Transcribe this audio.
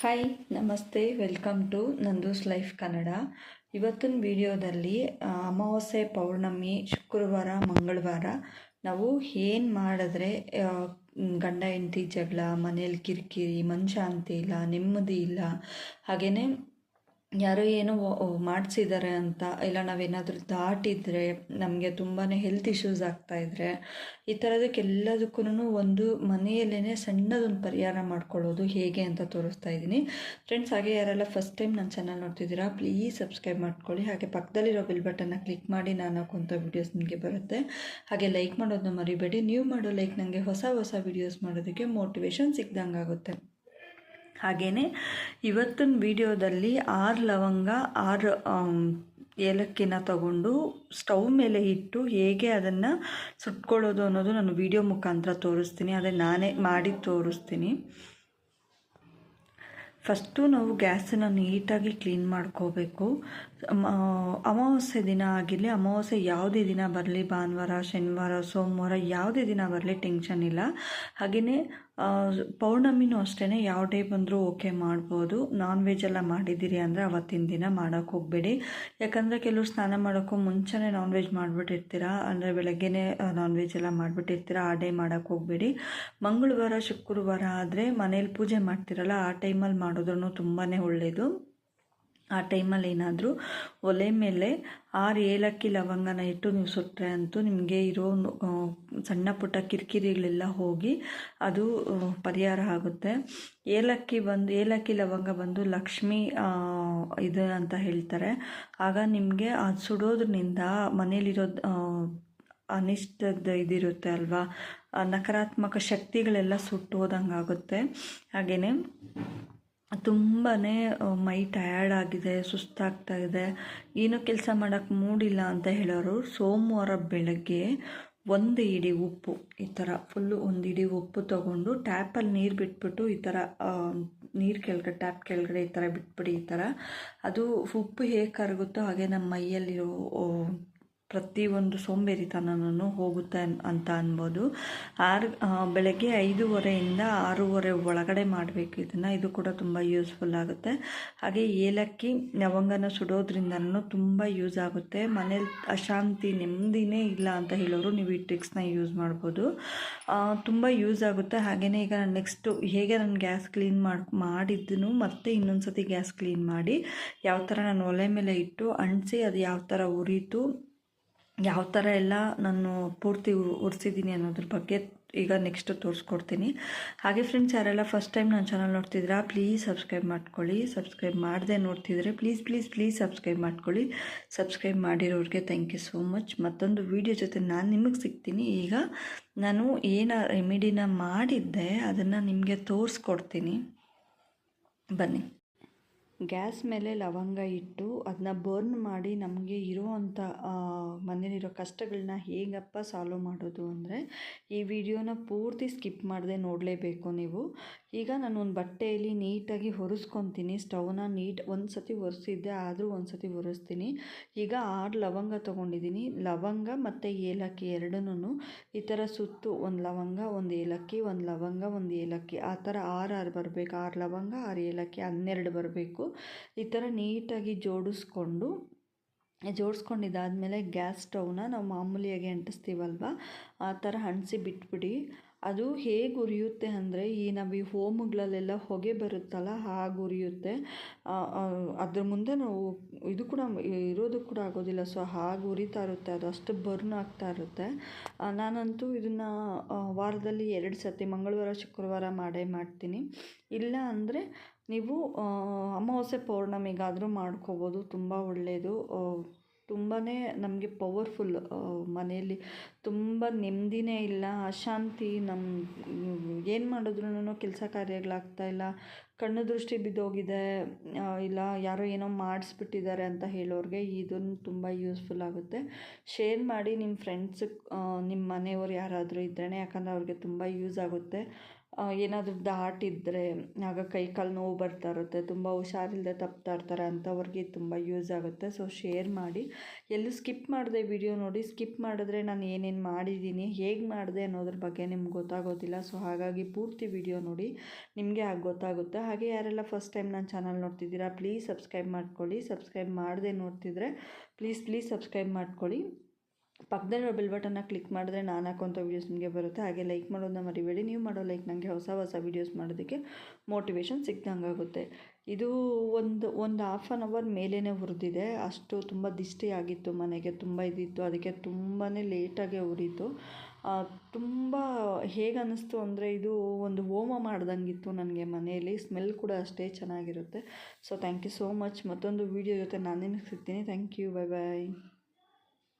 Hi ನಮಸ್ತೆ. Welcome to Nandu's life Kannada ಇವತ್ತಿನ ವಿಡಿಯೋದಲ್ಲಿ ಅಮಾವಾಸ್ಯೆ ಪೌರ್ಣಮಿ ಶುಕ್ರವಾರ, ಮಂಗಳವಾರ ನಾವು ಏನು ಮಾಡಿದ್ರೆ ಗಂಡ, ಹೆಂಡತಿ ಜಗಳ, ಮನೇಲಿ ಕಿರಿಕಿರಿ ಮನಶಾಂತಿ ಇಲ್ಲ, ನೆಮ್ಮದಿ ಇಲ್ಲ ಹಾಗೆಯೇ ಯಾರೋ ಏನೋ ಮಾಡಿಸಿದ್ದಾರೆ ಅಂತ, ಇಲ್ಲ ನಾವೇನಾದರೂ ದಾಟಿದರೆ ನಮಗೆ ತುಂಬಾ ಹೆಲ್ತ್ ಇಶ್ಯೂಸ್ ಆಗ್ತಾಯಿದ್ರೆ ಈ ಥರದಕ್ಕೆಲ್ಲದಕ್ಕೂ ಒಂದು ಮನೆಯಲ್ಲೇ ಸಣ್ಣದೊಂದು ಪರಿಹಾರ ಮಾಡ್ಕೊಳ್ಳೋದು ಹೇಗೆ ಅಂತ ತೋರಿಸ್ತಾ ಇದ್ದೀನಿ. ಫ್ರೆಂಡ್ಸ್ ಹಾಗೆ ಯಾರೆಲ್ಲ ಫಸ್ಟ್ ಟೈಮ್ ನನ್ನ ಚಾನಲ್ ನೋಡ್ತಿದ್ದೀರಾ ಪ್ಲೀಸ್ ಸಬ್ಸ್ಕ್ರೈಬ್ ಮಾಡ್ಕೊಳ್ಳಿ. ಹಾಗೆ ಪಕ್ಕದಲ್ಲಿರೋ ಬೆಲ್ ಬಟನ್ನ ಕ್ಲಿಕ್ ಮಾಡಿ, ನಾನು ಹಾಕುವಂಥ ವೀಡಿಯೋಸ್ ನಿಮಗೆ ಬರುತ್ತೆ. ಹಾಗೆ ಲೈಕ್ ಮಾಡೋದನ್ನ ಮರಿಬೇಡಿ. ನೀವು ಮಾಡೋ ಲೈಕ್ ನನಗೆ ಹೊಸ ಹೊಸ ವೀಡಿಯೋಸ್ ಮಾಡೋದಕ್ಕೆ ಮೋಟಿವೇಶನ್ ಸಿಕ್ದಂಗೆ ಆಗುತ್ತೆ ಹಾಗೆಯೇ ಇವತ್ತಿನ ವಿಡಿಯೋದಲ್ಲಿ ಆರು ಲವಂಗ, ಆರು ಏಲಕ್ಕಿನ ತಗೊಂಡು ಸ್ಟವ್ ಮೇಲೆ ಇಟ್ಟು ಹೇಗೆ ಅದನ್ನು ಸುಟ್ಕೊಳ್ಳೋದು ಅನ್ನೋದು ನಾನು ವಿಡಿಯೋ ಮುಖಾಂತರ ತೋರಿಸ್ತೀನಿ. ಅದೇ ನಾನೇ ಮಾಡಿ ತೋರಿಸ್ತೀನಿ. ಫಸ್ಟು ನಾವು ಗ್ಯಾಸನ್ನು ನೀಟಾಗಿ ಕ್ಲೀನ್ ಮಾಡ್ಕೋಬೇಕು. ಅಮಾವಾಸ್ಯೆ ದಿನ ಆಗಿರಲಿ, ಅಮಾವಾಸ್ಯೆ ಯಾವುದೇ ದಿನ ಬರಲಿ, ಭಾನುವಾರ, ಶನಿವಾರ, ಸೋಮವಾರ ಯಾವುದೇ ದಿನ ಬರಲಿ, ಟೆನ್ಷನ್ ಇಲ್ಲ. ಹಾಗೆಯೇ ಪೌರ್ಣಮಿನೂ ಅಷ್ಟೇ ಯಾವ ಡೇ ಬಂದರೂ ಓಕೆ ಮಾಡ್ಬೋದು. ನಾನ್ ವೆಜ್ ಎಲ್ಲ ಮಾಡಿದ್ದೀರಿ ಅಂದರೆ ಅವತ್ತಿನ ದಿನ ಮಾಡೋಕ್ಕೆ ಹೋಗಬೇಡಿ. ಯಾಕಂದರೆ ಕೆಲವರು ಸ್ನಾನ ಮಾಡೋಕ್ಕೂ ಮುಂಚೆನೇ ನಾನ್ ವೆಜ್ ಮಾಡಿಬಿಟ್ಟಿರ್ತೀರ, ಅಂದರೆ ಬೆಳಗ್ಗೆನೇ ನಾನ್ ವೆಜ್ ಎಲ್ಲ ಮಾಡಿಬಿಟ್ಟಿರ್ತೀರ, ಆ ಡೇ ಮಾಡೋಕ್ಕೆ ಹೋಗಬೇಡಿ. ಮಂಗಳವಾರ, ಶುಕ್ರವಾರ ಆದರೆ ಮನೇಲಿ ಪೂಜೆ ಮಾಡ್ತಿರಲ್ಲ, ಆ ಟೈಮಲ್ಲಿ ಮಾಡೋದ್ರೂ ತುಂಬಾ ಒಳ್ಳೆಯದು ಆ ಟೈಮಲ್ಲಿ ಏನಾದರೂ ಒಲೆ ಮೇಲೆ ಆರು ಏಲಕ್ಕಿ ಲವಂಗನ ಇಟ್ಟು ನೀವು ಸುಟ್ಟರೆ ಅಂತೂ ನಿಮಗೆ ಇರೋ ಸಣ್ಣ ಪುಟ್ಟ ಕಿರಿಕಿರಿಗಳೆಲ್ಲ ಹೋಗಿ ಅದು ಪರಿಹಾರ ಆಗುತ್ತೆ. ಏಲಕ್ಕಿ ಬಂದು, ಏಲಕ್ಕಿ ಲವಂಗ ಬಂದು ಲಕ್ಷ್ಮಿ ಇದು ಅಂತ ಹೇಳ್ತಾರೆ. ಆಗ ನಿಮಗೆ ಅದು ಸುಡೋದ್ರಿಂದ ಮನೇಲಿರೋ ಅನಿಷ್ಟದ ಇದಿರುತ್ತೆ ಅಲ್ವಾ? ನಕಾರಾತ್ಮಕ ಶಕ್ತಿಗಳೆಲ್ಲ ಸುಟ್ಟೋದಂಗೆ ಆಗುತ್ತೆ ಹಾಗೆಯೇ ತುಂಬಾ ಮೈ ಟಯರ್ಡ್ ಆಗಿದೆ, ಸುಸ್ತಾಗ್ತಾ ಇದೆ. ಏನೂ ಕೆಲಸ ಮಾಡೋಕ್ಕೆ ಮೂಡಿಲ್ಲ ಅಂತ ಹೇಳೋರು ಸೋಮವಾರ ಬೆಳಗ್ಗೆ ಒಂದು ಇಡಿ ಉಪ್ಪು, ಈ ಥರ ಫುಲ್ಲು ಒಂದು ಇಡಿ ಉಪ್ಪು ತೊಗೊಂಡು ಟ್ಯಾಪಲ್ಲಿ ನೀರು ಬಿಟ್ಬಿಟ್ಟು ಈ ಥರ ನೀರು ಕೆಳಗಡೆ ಟ್ಯಾಪ್ ಕೆಳಗಡೆ ಈ ಥರ ಬಿಟ್ಬಿಡಿ ಈ ಥರ ಅದು ಉಪ್ಪು ಹೇಗೆ ಕರಗುತ್ತೋ ಹಾಗೆ ನಮ್ಮ ಮೈಯಲ್ಲಿರೋ ಪ್ರತಿಯೊಂದು ಸೋಂಬೇರಿತನನೂ ಹೋಗುತ್ತೆ ಅಂತ ಅನ್ಬೋದು. ಆರು ಬೆಳಗ್ಗೆ ಐದೂವರೆಯಿಂದ ಆರೂವರೆ ಒಳಗಡೆ ಮಾಡಬೇಕು. ಇದನ್ನು ಇದು ಕೂಡ ತುಂಬ ಯೂಸ್ಫುಲ್ ಆಗುತ್ತೆ. ಹಾಗೆ ಏಲಕ್ಕಿ ಲವಂಗನ ಸುಡೋದ್ರಿಂದನೂ ತುಂಬ ಯೂಸ್ ಆಗುತ್ತೆ. ಮನೇಲಿ ಅಶಾಂತಿ ನೆಮ್ಮದಿನೇ ಇಲ್ಲ ಅಂತ ಹೇಳೋರು ನೀವು ಈ ಟ್ರಿಕ್ಸ್ನ ಯೂಸ್ ಮಾಡ್ಬೋದು. ತುಂಬ ಯೂಸ್ ಆಗುತ್ತೆ. ಹಾಗೆಯೇ ಈಗ ನಾನು ನೆಕ್ಸ್ಟು ಹೇಗೆ ನಾನು ಗ್ಯಾಸ್ ಕ್ಲೀನ್ ಮಾಡಿ ಮಾಡಿದ್ದನು ಮತ್ತೆ ಇನ್ನೊಂದು ಸತಿ ಗ್ಯಾಸ್ ಕ್ಲೀನ್ ಮಾಡಿ ಯಾವ ಥರ ನಾನು ಒಲೆ ಮೇಲೆ ಇಟ್ಟು ಅಂಟಿಸಿ ಅದು ಯಾವ ಥರ ಉರಿತು ಯಾವ ಥರ ಎಲ್ಲ ನಾನು ಪೂರ್ತಿ ಉರ್ಸಿದ್ದೀನಿ ಅನ್ನೋದ್ರ ಬಗ್ಗೆ ಈಗ ನೆಕ್ಸ್ಟ್ ತೋರಿಸ್ಕೊಡ್ತೀನಿ. ಹಾಗೆ ಫ್ರೆಂಡ್ಸ್ ಯಾರೆಲ್ಲ ಫಸ್ಟ್ ಟೈಮ್ ನನ್ನ ಚಾನಲ್ ನೋಡ್ತಿದ್ದೀರಾ ಪ್ಲೀಸ್ ಸಬ್ಸ್ಕ್ರೈಬ್ ಮಾಡ್ಕೊಳ್ಳಿ. ಸಬ್ಸ್ಕ್ರೈಬ್ ಮಾಡದೆ ನೋಡ್ತಿದ್ರೆ ಪ್ಲೀಸ್ ಪ್ಲೀಸ್ ಪ್ಲೀಸ್ ಸಬ್ಸ್ಕ್ರೈಬ್ ಮಾಡ್ಕೊಳ್ಳಿ. ಸಬ್ಸ್ಕ್ರೈಬ್ ಮಾಡಿರೋರಿಗೆ ಥ್ಯಾಂಕ್ ಯು ಸೋ ಮಚ್ ಮತ್ತೊಂದು ವಿಡಿಯೋ ಜೊತೆ ನಾನು ನಿಮಗೆ ಸಿಗ್ತೀನಿ. ಈಗ ನಾನು ಏನು ರೆಮಿಡಿನ ಮಾಡಿದ್ದೆ ಅದನ್ನು ನಿಮಗೆ ತೋರಿಸ್ಕೊಡ್ತೀನಿ. ಬನ್ನಿ. ಗ್ಯಾಸ್ ಮೇಲೆ ಲವಂಗ ಇಟ್ಟು ಅದನ್ನ ಬರ್ನ್ ಮಾಡಿ ನಮಗೆ ಇರೋವಂಥ ಮನೇಲಿರೋ ಕಷ್ಟಗಳನ್ನ ಹೇಗಪ್ಪ ಸಾಲ್ವ್ ಮಾಡೋದು ಅಂದರೆ ಈ ವಿಡಿಯೋನ ಪೂರ್ತಿ ಸ್ಕಿಪ್ ಮಾಡದೆ ನೋಡಲೇಬೇಕು ನೀವು. ಈಗ ನಾನು ಒಂದು ಬಟ್ಟೆಯಲ್ಲಿ ನೀಟಾಗಿ ಒರೆಸ್ಕೊತೀನಿ. ಸ್ಟವ್ನ ನೀಟ್ ಒಂದು ಸತಿ ಒರೆಸಿದ್ದೆ ಆದರೂ ಒಂದು ಸತಿ ಒರೆಸ್ತೀನಿ. ಈಗ ಆರು ಲವಂಗ ತೊಗೊಂಡಿದ್ದೀನಿ ಲವಂಗ ಮತ್ತು ಏಲಕ್ಕಿ ಎರಡನ್ನೂ. ಈ ಥರ ಸುತ್ತು ಒಂದು ಲವಂಗ, ಒಂದು ಏಲಕ್ಕಿ, ಒಂದು ಲವಂಗ, ಒಂದು ಏಲಕ್ಕಿ. ಆ ಥರ ಆರು ಆರು ಬರಬೇಕು. ಆರು ಲವಂಗ, ಆರು ಏಲಕ್ಕಿ ಹನ್ನೆರಡು ಬರಬೇಕು. ಈ ಥರ ನೀಟಾಗಿ ಜೋಡಿಸ್ಕೊಂಡು ಜೋಡಿಸ್ಕೊಂಡಿದ್ದಾದಮೇಲೆ ಗ್ಯಾಸ್ ಸ್ಟವ್ನ ನಾವು ಮಾಮೂಲಿಯಾಗಿ ಅಂಟಿಸ್ತೀವಲ್ವ? ಆ ಥರ ಅಂಟಿಸಿ ಬಿಟ್ಬಿಡಿ. ಅದು ಹೇಗೆ ಉರಿಯುತ್ತೆ ಅಂದರೆ ಈ ನಾವು ಈ ಹೋಮಗಳಲ್ಲೆಲ್ಲ ಹೊಗೆ ಬರುತ್ತಲ್ಲ, ಹಾಗೆ ಉರಿಯುತ್ತೆ. ಅದ್ರ ಮುಂದೆ ನಾವು ಇದು ಕೂಡ ಇರೋದು ಕೂಡ ಆಗೋದಿಲ್ಲ. ಸೊ, ಹಾಗೆ ಉರಿತಾ ಇರುತ್ತೆ, ಅದು ಅಷ್ಟು ಬರ್ನ್ ಆಗ್ತಾ ಇರುತ್ತೆ. ನಾನಂತೂ ಇದನ್ನು ವಾರದಲ್ಲಿ ಎರಡು ಸತಿ ಮಂಗಳವಾರ, ಶುಕ್ರವಾರ ಮಾಡೇ ಮಾಡ್ತೀನಿ. ಇಲ್ಲ ಅಂದರೆ ನೀವು ಅಮಾವಾಸ್ಯೆ ಪೌರ್ಣಮಿಗಾದರೂ ಮಾಡ್ಕೋಬೋದು, ತುಂಬ ಒಳ್ಳೆಯದು ತುಂಬಾ ನಮಗೆ ಪವರ್ಫುಲ್ ಮನೆಯಲ್ಲಿ ತುಂಬ ನೆಮ್ಮದಿನೇ ಇಲ್ಲ, ಅಶಾಂತಿ ನಮ್ಮ ಏನು ಮಾಡಿದ್ರೂ ಕೆಲಸ ಕಾರ್ಯಗಳಾಗ್ತಾ ಇಲ್ಲ, ಕಣ್ಣು ದೃಷ್ಟಿ ಬಿದ್ದೋಗಿದೆ ಇಲ್ಲ ಯಾರೋ ಏನೋ ಮಾಡಿಸ್ಬಿಟ್ಟಿದ್ದಾರೆ ಅಂತ ಹೇಳೋರಿಗೆ ಇದನ್ನು ತುಂಬ ಯೂಸ್ಫುಲ್ ಆಗುತ್ತೆ. ಶೇರ್ ಮಾಡಿ ನಿಮ್ಮ ಫ್ರೆಂಡ್ಸ್ ನಿಮ್ಮ ಮನೆಯವ್ರು ಯಾರಾದರೂ ಇದ್ರೇ ಯಾಕಂದರೆ ಅವ್ರಿಗೆ ತುಂಬ ಯೂಸ್ ಆಗುತ್ತೆ. ಏನಾದರೂ ದಾಟಿದರೆ ಆಗ ಕೈ ಕಾಲು ನೋವು ಬರ್ತಾ ಇರುತ್ತೆ, ತುಂಬ ಹುಷಾರಿಲ್ಲದೆ ತಪ್ತಾ ಇರ್ತಾರೆ ಅಂಥವ್ರಿಗೆ ತುಂಬ ಯೂಸ್ ಆಗುತ್ತೆ. ಸೊ ಶೇರ್ ಮಾಡಿ. ಎಲ್ಲೂ ಸ್ಕಿಪ್ ಮಾಡಿದೆ ವಿಡಿಯೋ ನೋಡಿ. ಸ್ಕಿಪ್ ಮಾಡಿದ್ರೆ ನಾನು ಏನೇನು ಮಾಡಿದ್ದೀನಿ, ಹೇಗೆ ಮಾಡಿದೆ ಅನ್ನೋದ್ರ ಬಗ್ಗೆ ನಿಮ್ಗೆ ಗೊತ್ತಾಗೋದಿಲ್ಲ. ಸೊ ಹಾಗಾಗಿ ಪೂರ್ತಿ ವಿಡಿಯೋ ನೋಡಿ. ನಿಮಗೆ ಆಗ ಗೊತ್ತಾಗುತ್ತೆ. ಹಾಗೆ ಯಾರೆಲ್ಲ ಫಸ್ಟ್ ಟೈಮ್ ನನ್ನ ಚಾನಲ್ ನೋಡ್ತಿದ್ದೀರಾ ಪ್ಲೀಸ್ ಸಬ್ಸ್ಕ್ರೈಬ್ ಮಾಡ್ಕೊಳ್ಳಿ. ಸಬ್ಸ್ಕ್ರೈಬ್ ಮಾಡದೆ ನೋಡ್ತಿದ್ರೆ ಪ್ಲೀಸ್ ಪ್ಲೀಸ್ ಸಬ್ಸ್ಕ್ರೈಬ್ ಮಾಡ್ಕೊಳ್ಳಿ. ಪಕ್ಕದಲ್ಲಿರೋ ಬೆಲ್ ಬಟನ್ನ ಕ್ಲಿಕ್ ಮಾಡಿದ್ರೆ ನಾನು ಹಾಕೋಂಥ ವೀಡಿಯೋಸ್ ನಿಮಗೆ ಬರುತ್ತೆ. ಹಾಗೆ ಲೈಕ್ ಮಾಡೋದನ್ನ ಮರಿಬೇಡಿ. ನೀವು ಮಾಡೋ ಲೈಕ್ ನನಗೆ ಹೊಸ ಹೊಸ ವೀಡಿಯೋಸ್ ಮಾಡೋದಕ್ಕೆ ಮೋಟಿವೇಶನ್ ಸಿಕ್ದಂಗೆ ಆಗುತ್ತೆ ಇದು ಒಂದು ಒಂದು ಹಾಫ್ ಆನ್ ಅವರ್ ಮೇಲೇ ಹುರಿದಿದೆ. ಅಷ್ಟು ತುಂಬ ದಿಷ್ಟಿ ಆಗಿತ್ತು ಮನೆಗೆ. ತುಂಬ ಇದಿತ್ತು. ಅದಕ್ಕೆ ತುಂಬಾ ಲೇಟಾಗೆ ಉರಿತು ತುಂಬ ಹೇಗೆ ಅನ್ನಿಸ್ತು ಅಂದರೆ ಇದು ಒಂದು ಹೋಮ ಮಾಡ್ದಂಗಿತ್ತು ನನಗೆ ಮನೆಯಲ್ಲಿ. ಸ್ಮೆಲ್ ಕೂಡ ಅಷ್ಟೇ ಚೆನ್ನಾಗಿರುತ್ತೆ. So thank you so much ಮತ್ತೊಂದು ವೀಡಿಯೋ ಜೊತೆ ನಾನು ನಿಮಗೆ ಸಿಗ್ತೀನಿ. Thank you bye bye